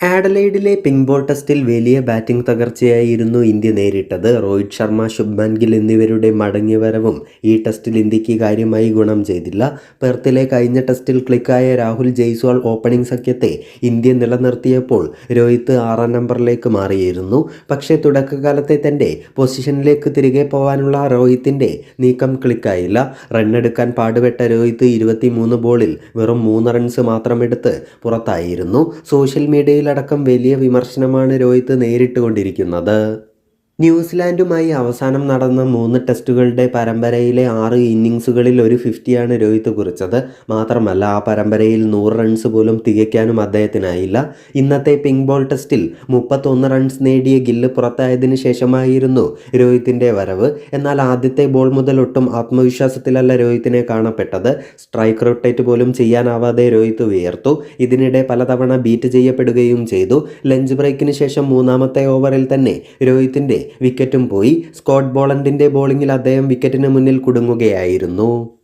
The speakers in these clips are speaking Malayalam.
ആഡലൈഡിലെ പിങ്ക് ബോൾ ടെസ്റ്റിൽ വലിയ ബാറ്റിംഗ് തകർച്ചയായിരുന്നു ഇന്ത്യ നേരിട്ടത്. രോഹിത് ശർമ്മ ശുഭ്മാൻ ഗിൽ എന്നിവരുടെ മടങ്ങിവരവും ഈ ടെസ്റ്റിൽ ഇന്ത്യയ്ക്ക് കാര്യമായി ഗുണം ചെയ്തില്ല. പെർത്തിലെ കഴിഞ്ഞ ടെസ്റ്റിൽ ക്ലിക്കായ രാഹുൽ ജയ്സ്വാൾ ഓപ്പണിംഗ് സഖ്യത്തെ ഇന്ത്യ നിലനിർത്തിയപ്പോൾ രോഹിത് ആറാം നമ്പറിലേക്ക് മാറിയിരുന്നു. പക്ഷേ തുടക്കകാലത്തെ തന്റെ പൊസിഷനിലേക്ക് തിരികെ പോകാനുള്ള രോഹിത്തിന്റെ നീക്കം ക്ലിക്കായില്ല. റണ്ണെടുക്കാൻ പാടുപെട്ട രോഹിത് ഇരുപത്തിമൂന്ന് ബോളിൽ വെറും മൂന്ന് റൺസ് മാത്രമെടുത്ത് പുറത്തായിരുന്നു. സോഷ്യൽ മീഡിയയിലടക്കം വലിയ വിമർശനമാണ് രോഹിത് നേരിട്ടുകൊണ്ടിരിക്കുന്നത്. ന്യൂസിലാൻഡുമായി അവസാനം നടന്ന മൂന്ന് ടെസ്റ്റുകളുടെ പരമ്പരയിലെ ആറ് ഇന്നിങ്സുകളിൽ ഒരു ഫിഫ്റ്റിയാണ് രോഹിത് കുറിച്ചത്. മാത്രമല്ല ആ പരമ്പരയിൽ നൂറ് റൺസ് പോലും തികയ്ക്കാനും അദ്ദേഹത്തിനായില്ല. ഇന്നത്തെ പിങ്ക് ബോൾ ടെസ്റ്റിൽ മുപ്പത്തൊന്ന് റൺസ് നേടിയ ഗില്ല് പുറത്തായതിനു ശേഷമായിരുന്നു രോഹിത്തിന്റെ വരവ്. എന്നാൽ ആദ്യത്തെ ബോൾ മുതൽ ഒട്ടും ആത്മവിശ്വാസത്തിലല്ല രോഹിത്തിനെ കാണപ്പെട്ടത്. സ്ട്രൈക്ക് റൊട്ടേറ്റ് പോലും ചെയ്യാനാവാതെ രോഹിത് ഉയർത്തു ഇതിനിടെ പലതവണ ബീറ്റ് ചെയ്യപ്പെടുകയും ചെയ്തു. ലഞ്ച് ബ്രേക്കിന് ശേഷം മൂന്നാമത്തെ ഓവറിൽ തന്നെ രോഹിത്തിന്റെ വിക്കറ്റും പോയി. സ്കോട്ട് ബോളണ്ടിന്റെ ബോളിങ്ങിൽ അദ്ദേഹം വിക്കറ്റിന് മുന്നിൽ കുടുങ്ങുകയായിരുന്നു.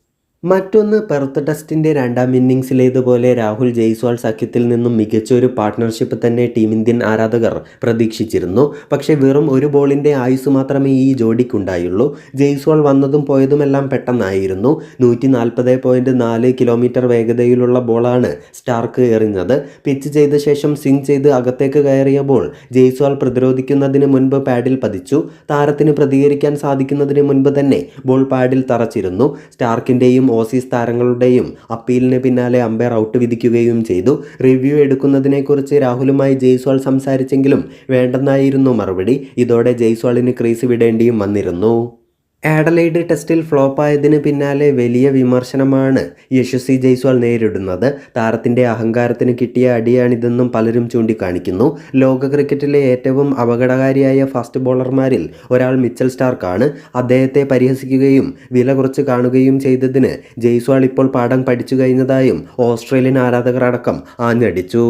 മറ്റൊന്ന് പെർത്ത് ടെസ്റ്റിന്റെ രണ്ടാം ഇന്നിങ്സിലേതുപോലെ രാഹുൽ ജയ്സ്വാൾ സഖ്യത്തിൽ നിന്നും മികച്ചൊരു പാർട്ട്ണർഷിപ്പ് തന്നെ ടീം ഇന്ത്യൻ ആരാധകർ പ്രതീക്ഷിച്ചിരുന്നു. പക്ഷേ വെറും ഒരു ബോളിന്റെ ആയുസ് മാത്രമേ ഈ ജോഡിക്കുണ്ടായുള്ളൂ. ജയ്സ്വാൾ വന്നതും പോയതുമെല്ലാം പെട്ടെന്നായിരുന്നു. നൂറ്റി നാൽപ്പത് പോയിന്റ് നാല് കിലോമീറ്റർ വേഗതയിലുള്ള ബോളാണ് സ്റ്റാർക്ക് എറിഞ്ഞത്. പിച്ച് ചെയ്ത ശേഷം സ്വിംഗ് ചെയ്ത് അകത്തേക്ക് കയറിയ ബോൾ ജയ്സ്വാൾ പ്രതിരോധിക്കുന്നതിന് മുൻപ് പാഡിൽ പതിച്ചു. താരത്തിന് പ്രതികരിക്കാൻ സാധിക്കുന്നതിന് മുൻപ് തന്നെ ബോൾ പാഡിൽ തറച്ചിരുന്നു. സ്റ്റാർക്കിന്റെയും ഓസീസ് താരങ്ങളുടെയും അപ്പീലിന് പിന്നാലെ അമ്പയർ ഔട്ട് വിധിക്കുകയും ചെയ്തു. റിവ്യൂ എടുക്കുന്നതിനെക്കുറിച്ച് രാഹുലുമായി ജയ്സ്വാൾ സംസാരിച്ചെങ്കിലും വേണ്ടെന്നായിരുന്നു മറുപടി. ഇതോടെ ജയ്സ്വാളിന് ക്രീസ് വിടേണ്ടിയും വന്നിരുന്നു. ആഡലൈഡ് ടെസ്റ്റിൽ ഫ്ലോപ്പായതിന് പിന്നാലെ വലിയ വിമർശനമാണ് യശസ്വി ജയ്സ്വാൾ നേരിടുന്നത്. താരത്തിന്റെ അഹങ്കാരത്തിന് കിട്ടിയ അടിയാണിതെന്നും പലരും ചൂണ്ടിക്കാണിക്കുന്നു. ലോക ക്രിക്കറ്റിലെ ഏറ്റവും അപകടകാരിയായ ഫാസ്റ്റ് ബോളർമാരിൽ ഒരാൾ മിച്ചൽ സ്റ്റാർക്കാണ്. അദ്ദേഹത്തെ പരിഹസിക്കുകയും വില കുറച്ച് കാണുകയും ചെയ്തതിന് ജയ്സ്വാൾ ഇപ്പോൾ പാഠം പഠിച്ചു കഴിഞ്ഞതായും ഓസ്ട്രേലിയൻ ആരാധകരടക്കം ആഞ്ഞടിച്ചു.